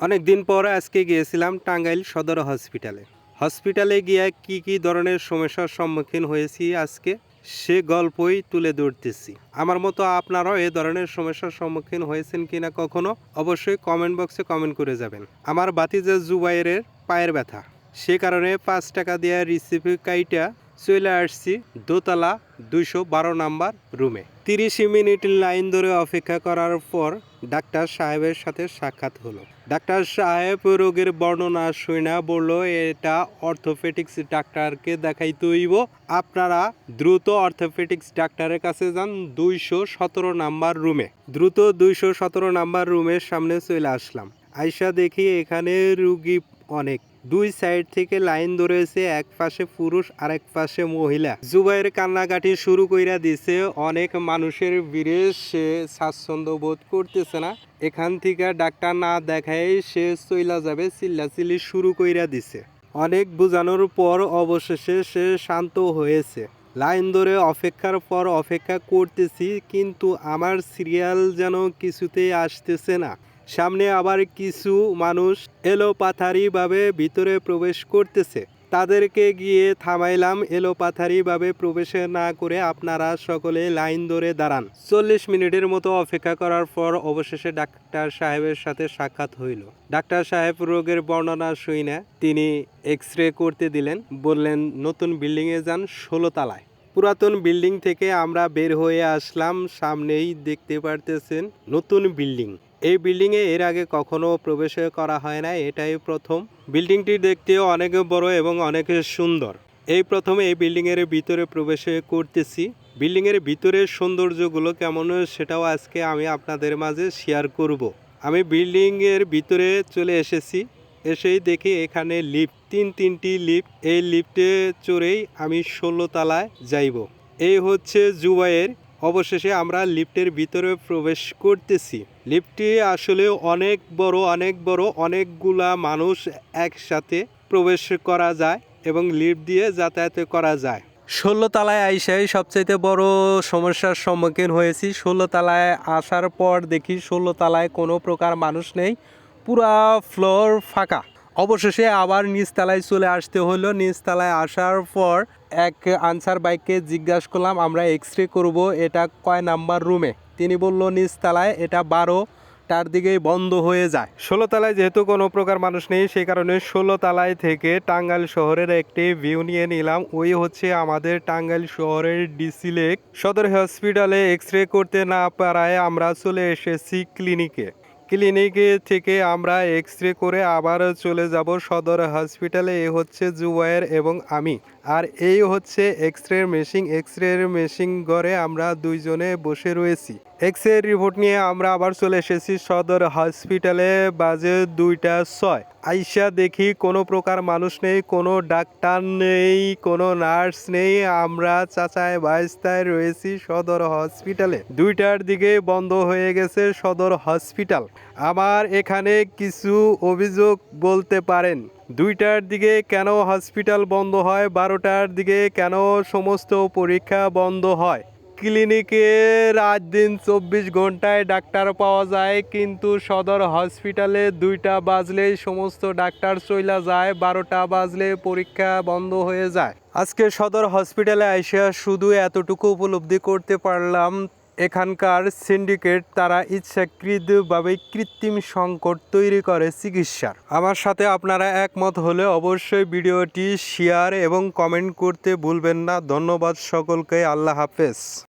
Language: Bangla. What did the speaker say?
অনেক দিন পর আজকে গিয়েছিলাম টাঙ্গাইল সদর হসপিটালে। হসপিটালে গিয়ে কি কি ধরনের সমস্যার সম্মুখীন হয়েছি আজকে, সে গল্পই তুলে ধরতেছি। আমার মতো আপনারাও এ ধরনের সমস্যার সম্মুখীন হয়েছেন কিনা কখনো, অবশ্যই কমেন্ট বক্সে কমেন্ট করে যাবেন। আমার বাতিজা জুবাইরের পায়ের ব্যথা। সে কারণে পাঁচ টাকা দেওয়া রিসিপি কাইটা চলে আসছি দোতলা দুইশো বারো নাম্বার রুমে। তিরিশ মিনিট লাইন ধরে অপেক্ষা করার পর ডাক্তার সাহেবের সাথে সাক্ষাৎ হলো। ডাক্তার সাহেব রোগের বর্ণনা শুনা বলল, এটা অর্থোপেটিক্স ডাক্তারকে দেখাই হইব আপনারা দ্রুত অর্থোপেটিক্স ডাক্তারের কাছে যান দুইশো সতেরো নাম্বার রুমে। দ্রুত দুইশো সতেরো নাম্বার রুমের সামনে চলে আসলাম। আইসা দেখি এখানে রুগী অনেক। দুই সাইড থেকে লাইন ধরেছে, এক পাশে পুরুষ আর এক পাশে মহিলা। জুবাইয়ের কান্নাকাটি শুরু কইরা দিছে, অনেক মানুষের ভিড়ে সে স্বাচ্ছন্দ্য বোধ করতেছে না। এখান থেকে ডাক্তার না দেখায় সে চইলা যাবে, চিল্লাচিল্লি শুরু কইরা দিছে। অনেক বোঝানোর পর অবশেষে সে শান্ত হয়েছে। লাইন ধরে অপেক্ষার পর অপেক্ষা করতেছি, কিন্তু আমার সিরিয়াল যেন কিছুতেই আসতেছে না। সামনে আবার কিছু মানুষ এলোপাথারিভাবে ভিতরে প্রবেশ করতেছে। তাদেরকে গিয়ে থামাইলাম, এলোপাথারিভাবে প্রবেশ না করে আপনারা সকলে লাইন ধরে দাঁড়ান। চল্লিশ মিনিটের মতো অপেক্ষা করার পর অবশেষে ডাক্তার সাহেবের সাথে সাক্ষাৎ হইল। ডাক্তার সাহেব রোগের বর্ণনা শুই না, তিনি এক্স রে করতে দিলেন, বললেন, নতুন বিল্ডিংয়ে যান ষোলো তালায়। পুরাতন বিল্ডিং থেকে আমরা বের হয়ে আসলাম, সামনেই দেখতে পারতেছেন নতুন বিল্ডিং। এই বিল্ডিংয়ে এর আগে কখনো প্রবেশ করা হয় না এটাই প্রথম। বিল্ডিংটি দেখতেও অনেক বড় এবং অনেক সুন্দর। এই প্রথমে এই বিল্ডিংয়ের ভিতরে প্রবেশ করতেছি। বিল্ডিংয়ের ভিতরের সৌন্দর্যগুলো কেমন সেটাও আজকে আমি আপনাদের মাঝে শেয়ার করব। আমি বিল্ডিংয়ের ভিতরে চলে এসেছি। এসেই দেখি এখানে লিফট তিন তিনটি লিফট এই লিফটে চড়েই আমি ষোলো তালায় যাইব। এই হচ্ছে জুবাইয়ের অবশেষে আমরা লিফটের ভিতরে প্রবেশ করতেছি। লিফটটি আসলে অনেক বড় অনেক বড়, অনেকগুলা মানুষ একসাথে প্রবেশ করা যায় এবং লিফট দিয়ে যাতায়াত করা যায়। ষোলো তালায় আইসাই সবচাইতে বড় সমস্যার সম্মুখীন হয়েছি। ষোলো তালায় আসার পর দেখি ষোলো তালায় কোনো প্রকার মানুষ নেই। পুরা ফ্লোর ফাঁকা। অবশেষে আবার নিচতলায় চলে আসতে হলো। নিচতলায় আসার পর এক আনসার বাইককে জিজ্ঞাসা করলাম, আমরা এক্স রে করব, এটা কয় নাম্বার রুমে তিনি বলল, নিচতলায় এটা বারো, তার দিকেই বন্ধ হয়ে যায়। ষোলো তলায় যেহেতু কোনো প্রকার মানুষ নেই সেই কারণে ষোলো তলায় থেকে টাঙ্গাইল শহরের একটি ভিউ নিয়ে নিলাম। ওই হচ্ছে আমাদের টাঙ্গাইল শহরের ডিসি লেক সদর হসপিটালে এক্স রে করতে না পারায় আমরা চলে এসেছি ক্লিনিকে ক্লিনিকে থেকে আমরা এক্স রে করে আবার চলে যাব সদর হসপিটালে। এ হচ্ছে জুবায়ের এবং আমি। আর এই হচ্ছে X ray machine. X ray machine ঘরে আমরা দুইজনে বসে রয়েছি। এক্স রে রিপোর্ট নিয়ে আমরা আবার চলে এসেছি সদর হসপিটালে বাজে দুইটা ছয়। আইসা দেখি কোনো প্রকার মানুষ নেই, কোনো ডাক্তার নেই, কোনো নার্স নেই। আমরা চাচায় বাইস্তায় রয়েছি সদর হসপিটালে দুইটার দিকে বন্ধ হয়ে গেছে সদর হসপিটাল আমার এখানে কিছু অভিযোগ বলতে পারেন। দুইটার দিকে কেন হসপিটাল বন্ধ হয়, বারোটার দিকে কেন সমস্ত পরীক্ষা বন্ধ হয়? ক্লিনিকে রাত দিন চব্বিশ ঘন্টায় ডাক্তার পাওয়া যায়, কিন্তু সদর হসপিটালে দুইটা বাজলেই সমস্ত ডাক্তার চইলা যায়, বারোটা বাজলে পরীক্ষা বন্ধ হয়ে যায়। আজকে সদর হসপিটালে আইসা শুধু এতটুকু উপলব্ধি করতে পারলাম, এখানকার সিন্ডিকেট তারা ইচ্ছাকৃতভাবে কৃত্রিম সংকট তৈরি করে চিকিৎসার। আমার সাথে আপনারা একমত হলে অবশ্যই ভিডিওটি শেয়ার এবং কমেন্ট করতে ভুলবেন না। ধন্যবাদ সকলকে, আল্লাহ হাফেজ।